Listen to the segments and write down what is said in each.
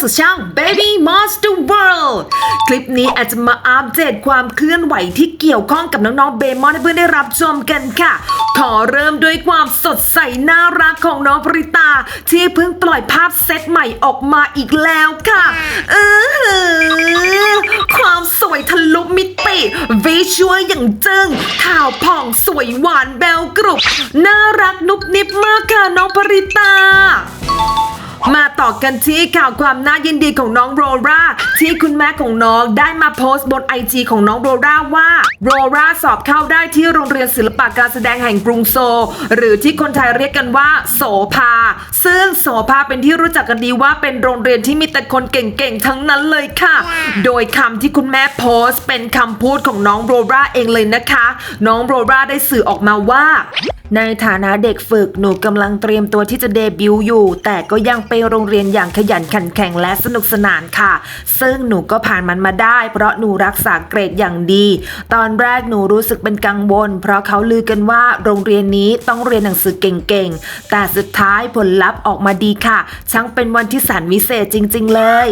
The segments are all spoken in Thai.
รับเข้าสู่ช่อง Baby Monster World คลิปนี้อาจจะมาอัปเดตความเคลื่อนไหวที่เกี่ยวข้องกับน้องๆเบมอนให้เพื่อนได้รับชมกันค่ะ ขอเริ่มด้วยความสดใสน่ารักของน้องปริตา ที่เพิ่งปล่อยภาพเซตใหม่ออกมาอีกแล้วค่ะ เออหือความสวยทะลุมิติวิชวลอย่างจึงข่าวผ่องสวยหวานแบวกรุบน่ารักนุบนิบมากค่ะน้องปริตา มาต่อกันที่ข่าวความน่ายินดีของน้องโรราที่คุณแม่ของน้องได้มาโพสต์บนไอจีของน้องโรราว่าโรราสอบเข้าได้ที่โรงเรียนศิลปะการแสดงแห่งกรุงโซ หรือที่คนไทยเรียกกันว่า โสภา ซึ่งโสภาเป็นที่รู้จักกันดีว่าเป็นโรงเรียนที่มีแต่คนเก่งๆทั้งนั้นเลยค่ะ โดยคำที่คุณแม่โพสต์ เป็นคำพูดของน้องโรราเองเลยนะคะ น้องโรราได้สื่อออกมาว่า ในฐานะเด็กฝึกหนูกำลังเตรียมตัวที่จะเดบิวต์อยู่ แต่ก็ยังไปโรงเรียนอย่างขยันขันแข็งและสนุกสนานค่ะ ซึ่งหนูก็ผ่านมันมาได้ เพราะหนูรักษาเกรดอย่างดี ตอนแรกหนูรู้สึกเป็นกังวล เพราะเขาลือกันว่าโรงเรียนนี้ต้องเรียนหนังสือเก่งๆ แต่สุดท้ายผลลัพธ์ออกมาดีค่ะ ช่างเป็นวันที่แสนวิเศษจริง ๆ เลย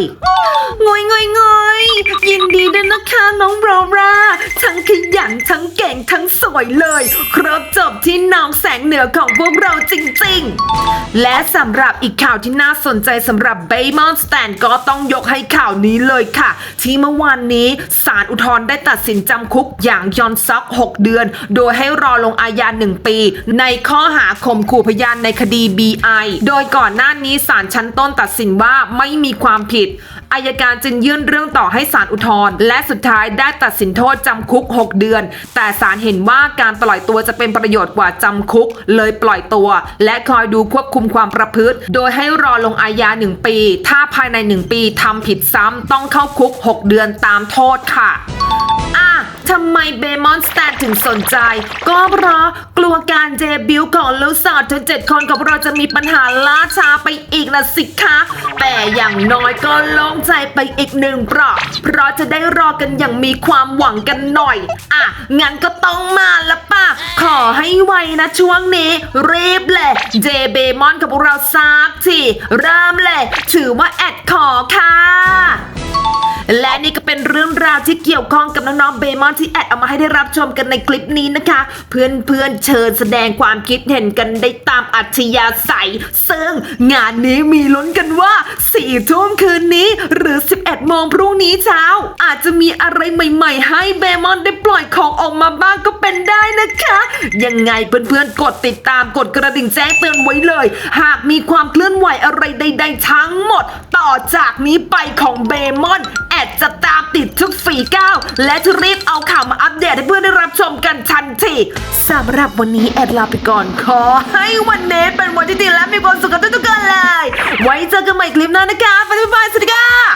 งอยงอยงอยยินดีด้วยนะคะน้องโรรา ทั้งขยันทั้งเก่งทั้งสวยเลย ครบจบที่น้องแสงเหนือของพวกเราจริงๆ และสำหรับอีกข่าวที่น่าสนใจสำหรับเบย์มอนสแตนก็ต้องยกให้ข่าวนี้เลยค่ะ ที่เมื่อวานนี้ศาลอุทธรณ์ได้ตัดสินจำคุกอย่างยอนซัก6 เดือน โดยให้รอลงอาญา1 ปี ในข้อหาข่มขู่พยานในคดี BI โดยก่อนหน้านี้ศาลชั้นต้นตัดสินว่าไม่มีความผิด อายการจึงยื่นเรื่องต่อให้ศาลอุทธรณ์และสุดท้ายได้ตัดสินโทษจำคุก 6 เดือน แต่ศาลเห็นว่าการปล่อยตัวจะเป็นประโยชน์กว่าจำคุก เลยปล่อยตัว และคอยดูควบคุมความประพฤติ โดยให้รอลงอาญา 1 ปี ถ้าภายใน 1 ปีทำผิดซ้ำต้องเข้าคุก 6 เดือนตามโทษค่ะอะ ทำไมเบมอนสแตนถึงสนใจ ก็เพราะกลัวการเดบิวของลูกสาวทั้งเจ็ดคนของเราจะมีปัญหาล่าช้าไปอีกนะสิคะ แต่อย่างน้อยก็โล่งใจไปอีกหนึ่งเปราะ เพราะจะได้รอกันอย่างมีความหวังกันหน่อย อะ งั้นก็ต้องมาละป่ะ ขอให้ไวนะช่วงนี้ รีบเลยเจเบมอนกับพวกเราซักทีเริ่มเลย ถือว่าแอดขอค่ะ และนี่ก็ ราวที่เกี่ยวข้องกับน้องๆเบมอนที่แอดเอามาให้ได้รับชมกันในคลิปนี้นะคะ เพื่อนๆเชิญแสดงความคิดเห็นกันได้ตามอัธยาศัย ซึ่งงานนี้มีลุ้นกันว่า4ทุ่มคืนนี้ หรือ 11โมงพรุ่งนี้เช้า อาจจะมีอะไรใหม่ๆ ให้เบมอนได้ปล่อยของออกมาบ้างก็เป็นได้นะคะ ยังไงเพื่อนๆกดติดตามกดกระดิ่งแจ้งเตือนไว้เลย หากมีความเคลื่อนไหวอะไรใด ๆ ทั้งหมด ต่อจากนี้ไปของเบมอน ติดทุกฝีก้าวและจะรีบเอาข่าวมาอัปเดตให้เพื่อนได้รับชมกันทันทีสำหรับวันนี้แอดลาไปก่อนขอให้วันนี้เป็นวันที่ดีและมีความสุขกันทุกๆคนเลย ไว้เจอกันใหม่คลิปหน้านะคะบ๊ายบายสวัสดีค่ะ